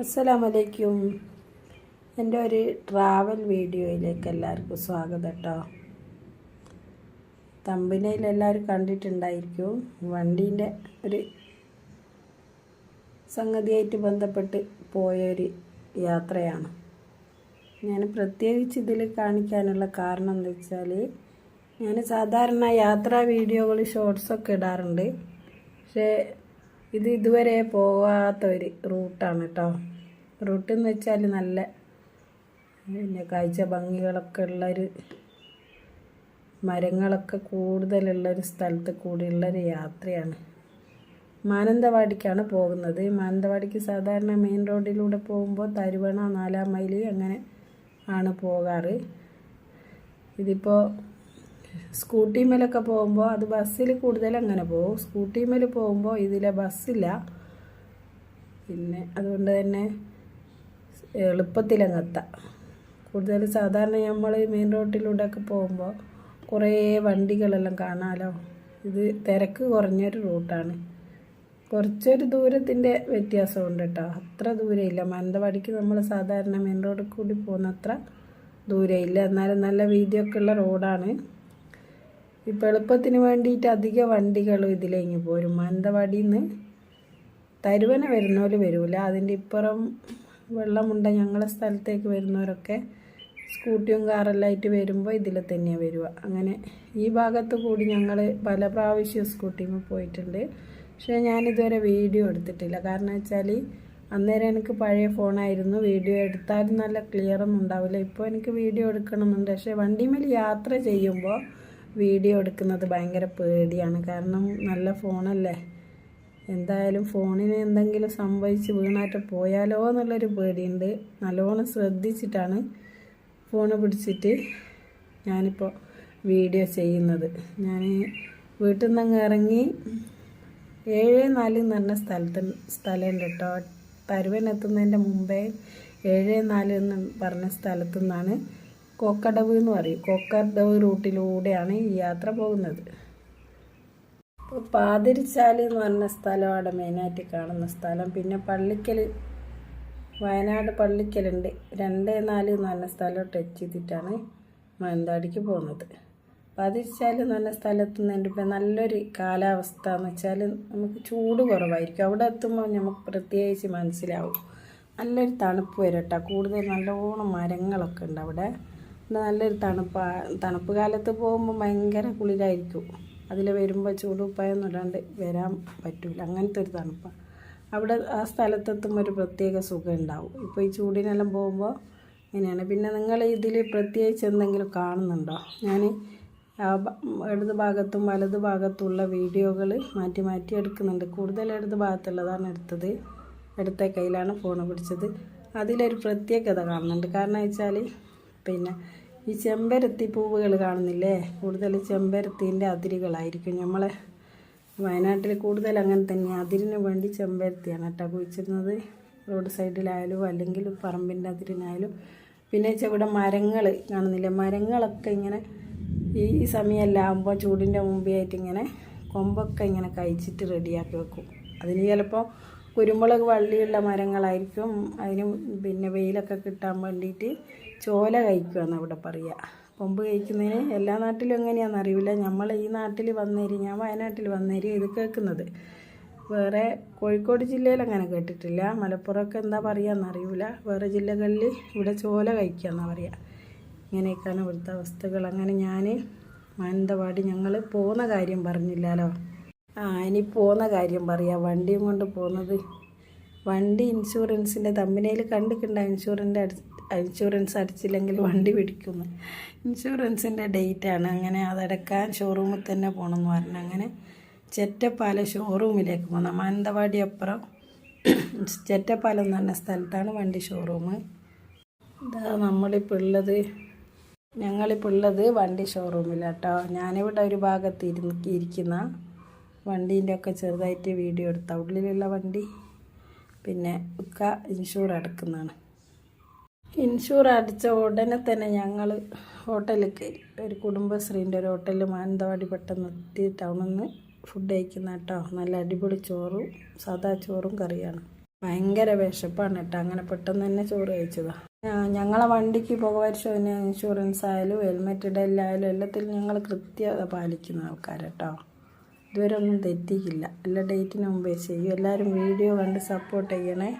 അസ്സലാമലൈക്കും. എന്റെ ഒരു ട്രാവൽ വീഡിയോയിലേക്ക് എല്ലാവർക്കും സ്വാഗതം കേട്ടോ തമ്പിനയിൽ എല്ലാവരും കണ്ടിട്ടുണ്ടായിരിക്കും. വണ്ടീന്റെ ഒരു സംഗതിയായിട്ട് ബന്ധപ്പെട്ട് പോയൊരു യാത്രയാണ്. ഞാൻ പ്രത്യേകിച്ച് ഇതിൽ കാണിക്കാനുള്ള കാരണം എന്താ വെച്ചാൽ ഞാൻ സാധാരണ യാത്രാ വീഡിയോകൾ ഷോർട്സൊക്കെ ഇടാറുണ്ട്. പക്ഷേ ഇത് ഇതുവരെ പോകാത്ത ഒരു റൂട്ടാണ് കേട്ടോ റൂട്ട് എന്ന് വെച്ചാൽ നല്ല പിന്നെ കാഴ്ച ഭംഗികളൊക്കെ ഉള്ളൊരു മരങ്ങളൊക്കെ കൂടുതലുള്ളൊരു സ്ഥലത്ത് കൂടിയുള്ളൊരു യാത്രയാണ്. മാനന്തവാടിക്കാണ് പോകുന്നത്. മാനന്തവാടിക്ക് സാധാരണ മെയിൻ റോഡിലൂടെ പോകുമ്പോൾ തരുവണ നാലാം മൈൽ അങ്ങനെ ആണ് പോകാറ്. ഇതിപ്പോൾ സ്കൂട്ടിമേലൊക്കെ പോകുമ്പോൾ അത് ബസ്സിൽ കൂടുതൽ അങ്ങനെ പോകും. സ്കൂട്ടിമേൽ പോകുമ്പോൾ ഇതിലെ ബസ്സില്ല. പിന്നെ അതുകൊണ്ട് തന്നെ എളുപ്പത്തിലങ്ങെത്താം. കൂടുതൽ സാധാരണ നമ്മൾ മെയിൻ റോഡിലൂടെ ഒക്കെ പോകുമ്പോൾ കുറേ വണ്ടികളെല്ലാം കാണാമല്ലോ ഇത് തിരക്ക് കുറഞ്ഞൊരു റൂട്ടാണ്. കുറച്ചൊരു ദൂരത്തിന്റെ വ്യത്യാസമുണ്ട് കേട്ടോ അത്ര ദൂരമില്ല മാനന്തവാടിക്ക് നമ്മൾ സാധാരണ മെയിൻ റോഡിൽ കൂടി പോകുന്ന അത്ര ദൂരമില്ല എന്നാലും നല്ല വീതിയൊക്കെ ഉള്ള റോഡാണ്. ഇപ്പം എളുപ്പത്തിന് വേണ്ടിയിട്ട് അധിക വണ്ടികളും ഇതിലേക്ക് പോരും. മാനന്തവാടിയിൽ നിന്ന് തരുവന വരുന്നവർ വരില്ല അതിന്റെ ഇപ്പുറം വെള്ളമുണ്ട ഞങ്ങളെ സ്ഥലത്തേക്ക് വരുന്നവരൊക്കെ സ്കൂട്ടിയും കാറെല്ലാം ആയിട്ട് വരുമ്പോൾ ഇതിൽ തന്നെയാണ് വരിക. അങ്ങനെ ഈ ഭാഗത്ത് കൂടി ഞങ്ങൾ പല പ്രാവശ്യം സ്കൂട്ടിയിൽ പോയിട്ടുണ്ട്. പക്ഷേ ഞാനിതുവരെ വീഡിയോ എടുത്തിട്ടില്ല. കാരണം വെച്ചാൽ അന്നേരം എനിക്ക് പഴയ ഫോണായിരുന്നു. വീഡിയോ എടുത്താലും നല്ല ക്ലിയറൊന്നും ഉണ്ടാവില്ല. ഇപ്പോൾ എനിക്ക് വീഡിയോ എടുക്കണമെന്നുണ്ട്. പക്ഷേ വണ്ടിമേൽ യാത്ര ചെയ്യുമ്പോൾ വീഡിയോ എടുക്കുന്നത് ഭയങ്കര പേടിയാണ്. കാരണം നല്ല ഫോണല്ലേ? എന്തായാലും ഫോണിന് എന്തെങ്കിലും സംഭവിച്ച് വീണായിട്ട് പോയാലോ എന്നുള്ളൊരു പേടിയുണ്ട്. നല്ലോണം ശ്രദ്ധിച്ചിട്ടാണ് ഫോൺ പിടിച്ചിട്ട് ഞാനിപ്പോൾ വീഡിയോ ചെയ്യുന്നത്. ഞാൻ വീട്ടിൽ നിന്നങ്ങ് ഇറങ്ങി ഏഴ് നാല് എന്ന് പറഞ്ഞ സ്ഥലത്ത് സ്ഥലമുണ്ട് കേട്ടോ. തരുവനെത്തുന്നതിന്റെ മുമ്പേ ഏഴ് നാല് എന്ന് പറഞ്ഞ സ്ഥലത്തു നിന്നാണ് കോക്കടവ് എന്ന് പറയും. കോക്കടവ് റൂട്ടിലൂടെയാണ് ഈ യാത്ര പോകുന്നത്. ഇപ്പോൾ പാതിരിച്ചാൽ എന്ന് പറഞ്ഞ സ്ഥലമാണ് മെയിനായിട്ട് കാണുന്ന സ്ഥലം. പിന്നെ പള്ളിക്കൽ വയനാട് പള്ളിക്കലുണ്ട്. രണ്ട് നാല് എന്ന് പറഞ്ഞ സ്ഥലം ടച്ച് ചെയ്തിട്ടാണ് മാനന്തവാടിക്ക് പോകുന്നത്. പാതിരിച്ചാൽ എന്ന് പറഞ്ഞ സ്ഥലത്ത് നിന്ന് ഇപ്പം നല്ലൊരു കാലാവസ്ഥ എന്ന് വെച്ചാൽ നമുക്ക് ചൂട് കുറവായിരിക്കും. അവിടെ എത്തുമ്പോൾ നമുക്ക് പ്രത്യേകിച്ച് മനസ്സിലാവും. നല്ലൊരു തണുപ്പ് വരട്ടെ കൂടുതൽ നല്ലോണം മരങ്ങളൊക്കെ ഉണ്ട് അവിടെ. നല്ലൊരു തണുപ്പ് തണുപ്പ് കാലത്ത് പോകുമ്പോൾ ഭയങ്കര കുളിരായിരിക്കും. അതിൽ വരുമ്പോൾ ചൂടുപ്പായൊന്നും ഇടാണ്ട് വരാൻ പറ്റില്ല അങ്ങനത്തെ ഒരു തണുപ്പാണ് അവിടെ ആ സ്ഥലത്തെത്തുമ്പോൾ ഒരു പ്രത്യേക സുഖം ഉണ്ടാവും. ഇപ്പോൾ ഈ ചൂടിനെല്ലാം പോകുമ്പോൾ ഇങ്ങനെയാണ്. പിന്നെ നിങ്ങൾ ഇതിൽ പ്രത്യേകിച്ച് എന്തെങ്കിലും കാണുന്നുണ്ടോ? ഞാൻ ഇടത് ഭാഗത്തും വലത് ഭാഗത്തുള്ള വീഡിയോകൾ മാറ്റി മാറ്റി എടുക്കുന്നുണ്ട്. കൂടുതൽ ഇടത് ഭാഗത്തുള്ളതാണ് എടുത്തത്. ഇടത്തെ കയ്യിലാണ് ഫോൺ പിടിച്ചത്. അതിലൊരു പ്രത്യേകത കാണുന്നുണ്ട്. കാരണം വെച്ചാൽ പിന്നെ ഈ ചെമ്പരത്തി പൂവുകൾ കാണുന്നില്ലേ? കൂടുതൽ ചെമ്പരത്തിന്റെ അതിരുകളായിരിക്കും. നമ്മളെ വയനാട്ടിൽ കൂടുതൽ അങ്ങനെ തന്നെ അതിരിന് വേണ്ടി ചെമ്പരത്തിയാണ് കേട്ടോ കുഴിച്ചിരുന്നത് റോഡ് സൈഡിലായാലും അല്ലെങ്കിൽ പറമ്പിന്റെ അതിരിനായാലും. പിന്നെ ഇവിടെ മരങ്ങൾ കാണുന്നില്ലേ? മരങ്ങളൊക്കെ ഇങ്ങനെ ഈ സമയമെല്ലാം ആകുമ്പോൾ ചൂടിന്റെ മുമ്പേ ആയിട്ട് ഇങ്ങനെ കൊമ്പൊക്കെ ഇങ്ങനെ കഴിച്ചിട്ട് റെഡിയാക്കി വെക്കും. അതിന് ചിലപ്പോൾ കുരുമുളക് വള്ളിയുള്ള മരങ്ങളായിരിക്കും. അതിന് പിന്നെ വെയിലൊക്കെ കിട്ടാൻ വേണ്ടിയിട്ട് ചോല കഴിക്കുകയെന്ന് അവിടെ പറയുക കൊമ്പ് കഴിക്കുന്നതിന് എല്ലാ നാട്ടിലും എങ്ങനെയാണെന്ന് അറിയില്ല. നമ്മൾ ഈ നാട്ടിൽ വന്നേരി ഞാൻ വയനാട്ടിൽ വന്നേരി ഇത് കേൾക്കുന്നത്. വേറെ കോഴിക്കോട് ജില്ലയിൽ അങ്ങനെ കേട്ടിട്ടില്ല. മലപ്പുറമൊക്കെ എന്താ പറയുക അറിയില്ല വേറെ ജില്ലകളിൽ ഇവിടെ ചോല കഴിക്കുക എന്നാണ് പറയുക ഇങ്ങനെയൊക്കെയാണ് ഇവിടുത്തെ അവസ്ഥകൾ. അങ്ങനെ ഞാൻ മാനന്തവാടി ഞങ്ങൾ പോകുന്ന കാര്യം പറഞ്ഞില്ലല്ലോ ആ ഇനി പോകുന്ന കാര്യം പറയാം. വണ്ടിയും കൊണ്ട് പോകുന്നത് വണ്ടി ഇൻഷുറൻസിന്റെ തമ്മിനയിൽ കണ്ടിട്ടുണ്ട്? ഇൻഷുറന്റെ അടി ഇൻഷുറൻസ് അടിച്ചില്ലെങ്കിൽ വണ്ടി പിടിക്കുന്നു. ഇൻഷുറൻസിന്റെ ഡേറ്റാണ്. അങ്ങനെ അതടക്കാൻ ഷോറൂമിൽ തന്നെ പോകണമെന്ന് പറഞ്ഞു. അങ്ങനെ ചെറ്റപ്പാല ഷോറൂമിലേക്ക് പോകുന്നത് മാനന്തവാടി അപ്പുറം ചെറ്റപ്പാലം എന്ന് പറഞ്ഞ സ്ഥലത്താണ് വണ്ടി ഷോറൂം ഇതാ നമ്മളിപ്പോൾ ഉള്ളത്. ഞങ്ങളിപ്പോൾ ഉള്ളത് വണ്ടി ഷോറൂമിലാട്ടോ ഞാനിവിടെ ഒരു ഭാഗത്ത് ഇരുന്ന് ഇരിക്കുന്ന. വണ്ടീന്റെ ഒക്കെ ചെറുതായിട്ട് വീഡിയോ എടുത്ത ഉള്ളിലുള്ള വണ്ടി. പിന്നെ ഒക്കെ ഇൻഷൂർ അടക്കുന്നതാണ്. ഇൻഷൂർ അടിച്ച ഉടനെ തന്നെ ഞങ്ങൾ ഹോട്ടലിൽ കയറി ഒരു കുടുംബശ്രീന്റെ ഒരു ഹോട്ടലിൽ മാനന്തവാടി പെട്ടെന്ന് എത്തി ടൗണിൽ നിന്ന് ഫുഡ് കഴിക്കുന്ന കേട്ടോ. നല്ല അടിപൊളി ചോറും സാദാ ചോറും കറിയാണ്. ഭയങ്കര വിശപ്പാണ് കേട്ടോ. അങ്ങനെ പെട്ടെന്ന് തന്നെ ചോറ് കഴിച്ചതാണ് ഞങ്ങളെ വണ്ടിക്ക് പുക പരിശോധന ഇൻഷുറൻസ് ആയാലും ഹെൽമെറ്റ് ഇടലായാലും എല്ലാത്തിലും ഞങ്ങൾ കൃത്യത പാലിക്കുന്ന ആൾക്കാരാട്ടോ ഇതുവരെ ഒന്നും തെറ്റിക്കില്ല എല്ലാ ഡേറ്റിന് മുമ്പേ ചെയ്യും. എല്ലാവരും വീഡിയോ കണ്ട് സപ്പോർട്ട് ചെയ്യണേ.